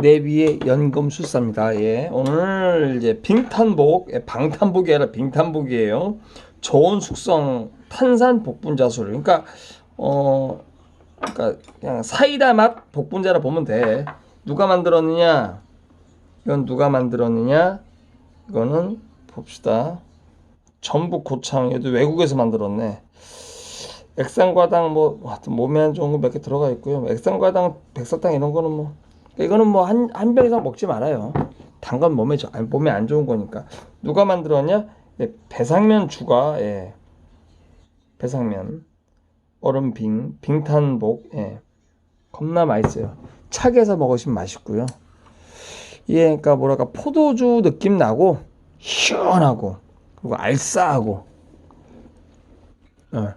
내비의 연금술사입니다. 예. 오늘 이제 빙탄복, 예, 방탄복이 아니라 빙탄복이에요. 저온 숙성 탄산 복분자술. 그러니까 어 그러니까 그냥 사이다 맛 복분자라 보면 돼. 누가 만들었느냐? 이건 누가 만들었느냐? 이거는 봅시다. 전북 고창 얘도 외국에서 만들었네. 액상과당 뭐 하여튼 몸에 안 좋은 거 몇 개 들어가 있고요. 액상과당, 백사탕 이런 거는 뭐 이거는 뭐 한 한 병 이상 먹지 말아요. 단 건 몸에 몸에 안 좋은 거니까. 누가 만들었냐? 예, 배상면 주가 예. 배상면 얼음 빙 빙탄복 예. 겁나 맛있어요. 차게서 먹으시면 맛있고요. 이게 그러니까 뭐랄까 포도주 느낌 나고 시원하고 그리고 알싸하고 예.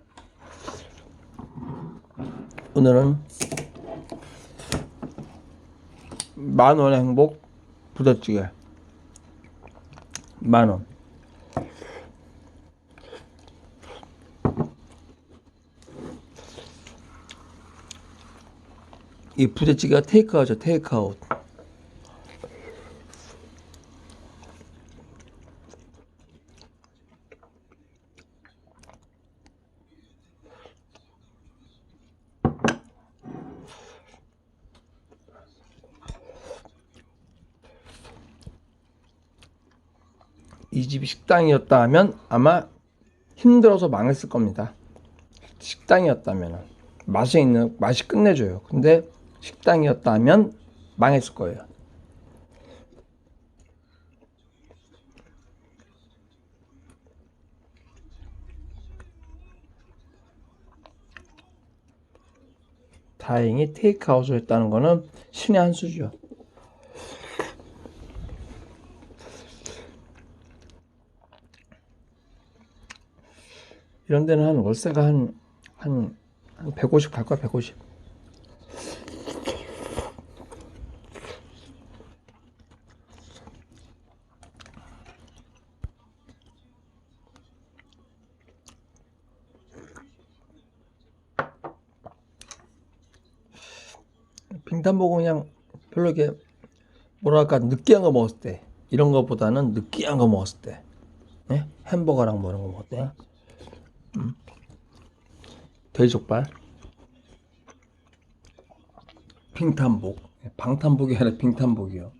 오늘은 만 원의 행복 부대찌개 만 원. 이 부대찌개가 테이크아웃이죠 테이크아웃 이 집이 식당이었다 하면 아마 힘들어서 망했을 겁니다. 식당이었다면 맛이 있는 맛이 끝내줘요. 근데 식당이었다 하면 망했을 거예요. 다행히 테이크아웃을 했다는 거는 신의 한 수죠. 이런 데는 한 월세가 한, 한, 한 150 갈 거야, 150. 빙탄복은 그냥 별로 이렇게 뭐랄까 느끼한 거 먹었을 때 이런 거보다는 느끼한 거 먹었을 때 예? 햄버거랑 뭐 이런 거 먹을 때 돼지족발 빙탄복. 방탄복이 아니라 빙탄복이요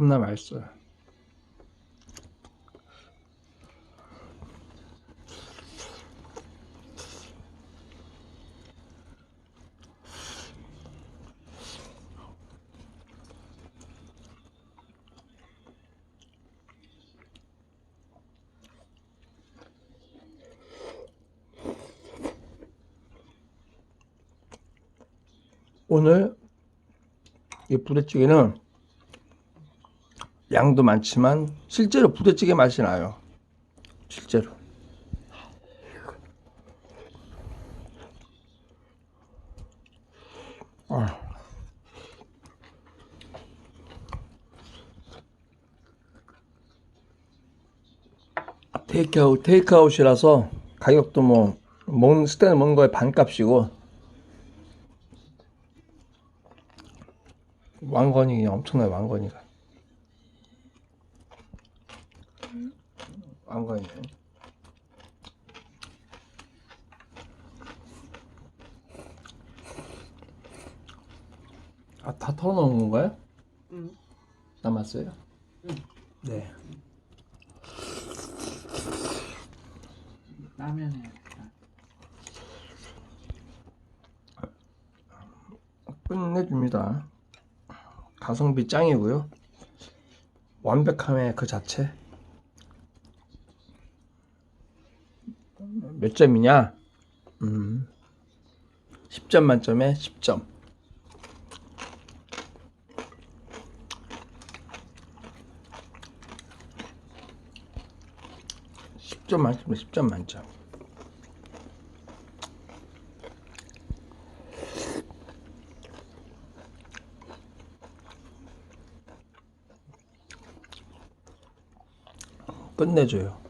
겁나 맛있어요. 오늘 이 부대찌개는 양도 많지만 실제로 부대찌개 맛이 나요. 실제로. 아. 테이크아웃 테이크아웃이라서 가격도 뭐 먹는 스테는 먹는 거에 반값이고 왕건이 엄청나요 왕건이가 왕건이 아다 털어놓은 건가요? 응. 남았어요? 응. 네 라면에 끝내줍니다. 가성비 짱이고요. 완벽함의 그 자체. 몇 점이냐? 음, 10점 만점에 10점. 십점 만점에 10점 만점. 끝내줘요.